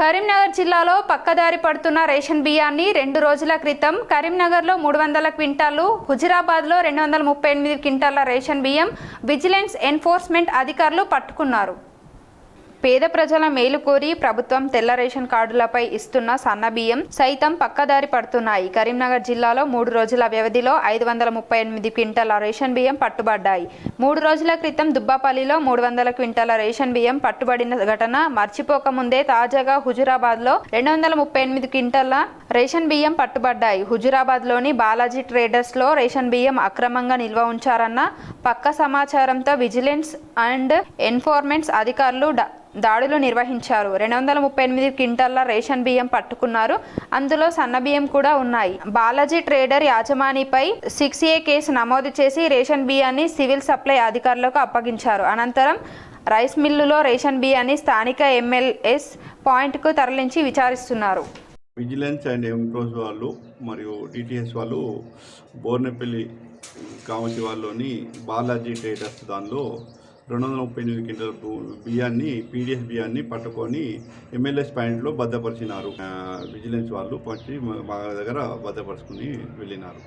కరీంనగర్ జిల్లాలో పక్కదారి పడుతున్న రేషన్ బియ్యాన్ని రెండు రోజుల క్రితం కరీంనగర్లో మూడు వందల క్వింటాలు హుజురాబాద్లో రెండు వందల ముప్పై ఎనిమిది క్వింటాల రేషన్ బియ్యం విజిలెన్స్ ఎన్ఫోర్స్మెంట్ అధికారులు పట్టుకున్నారు. పేద ప్రజల మేలు కోరి ప్రభుత్వం తెల్ల రేషన్ కార్డులపై ఇస్తున్న సన్న బియ్యం సైతం పక్కదారి పడుతున్నాయి. కరీంనగర్ జిల్లాలో మూడు రోజుల వ్యవధిలో ఐదు వందల ముప్పై ఎనిమిది క్వింటల రేషన్ బియ్యం పట్టుబడ్డాయి. మూడు రోజుల క్రితం దుబ్బాపల్లిలో మూడు వందల క్వింటాల రేషన్ బియ్యం పట్టుబడిన ఘటన మర్చిపోకముందే తాజాగా హుజురాబాద్లో రెండు వందల ముప్పై ఎనిమిది క్వింటల రేషన్ బియ్యం పట్టుబడ్డాయి. హుజురాబాద్లోని బాలాజీ ట్రేడర్స్లో రేషన్ బియ్యం అక్రమంగా నిల్వ ఉంచారన్న పక్క సమాచారంతో విజిలెన్స్ అండ్ ఎన్ఫోర్మెంట్స్ అధికారులు దాడులు నిర్వహించారు. రెండు వందల ముప్పై ఎనిమిది క్వింటల్ల రేషన్ బియ్యం పట్టుకున్నారు. అందులో సన్న బియ్యం కూడా ఉన్నాయి. బాలాజీ ట్రేడర్ యాజమానిపై సిక్స్ ఏ కేసు నమోదు చేసి రేషన్ బియ్యాన్ని సివిల్ సప్లై అధికారులకు అప్పగించారు. అనంతరం రైస్ మిల్లులో రేషన్ బియ్యాన్ని స్థానిక ఎంఎల్ఎస్ పాయింట్కు తరలించి విచారిస్తున్నారు. విజిలెన్స్ అండ్ ఎంప్రోస్ వాళ్ళు మరియు డిటిఎస్ వాళ్ళు బోర్నపల్లి కామశివాల్లోని బాలాజీ ట్రేడర్స్ దానిలో రెండు వందల ముప్పై ఎనిమిది కింటల బియ్యాన్ని పీడిఎస్ బియ్యాన్ని పట్టుకొని ఎమ్మెల్యేస్ పాయింట్లో భద్రపరిచినారు విజిలెన్స్ వాళ్ళు పట్టి మా మా దగ్గర భద్రపరుచుకుని వెళ్ళినారు.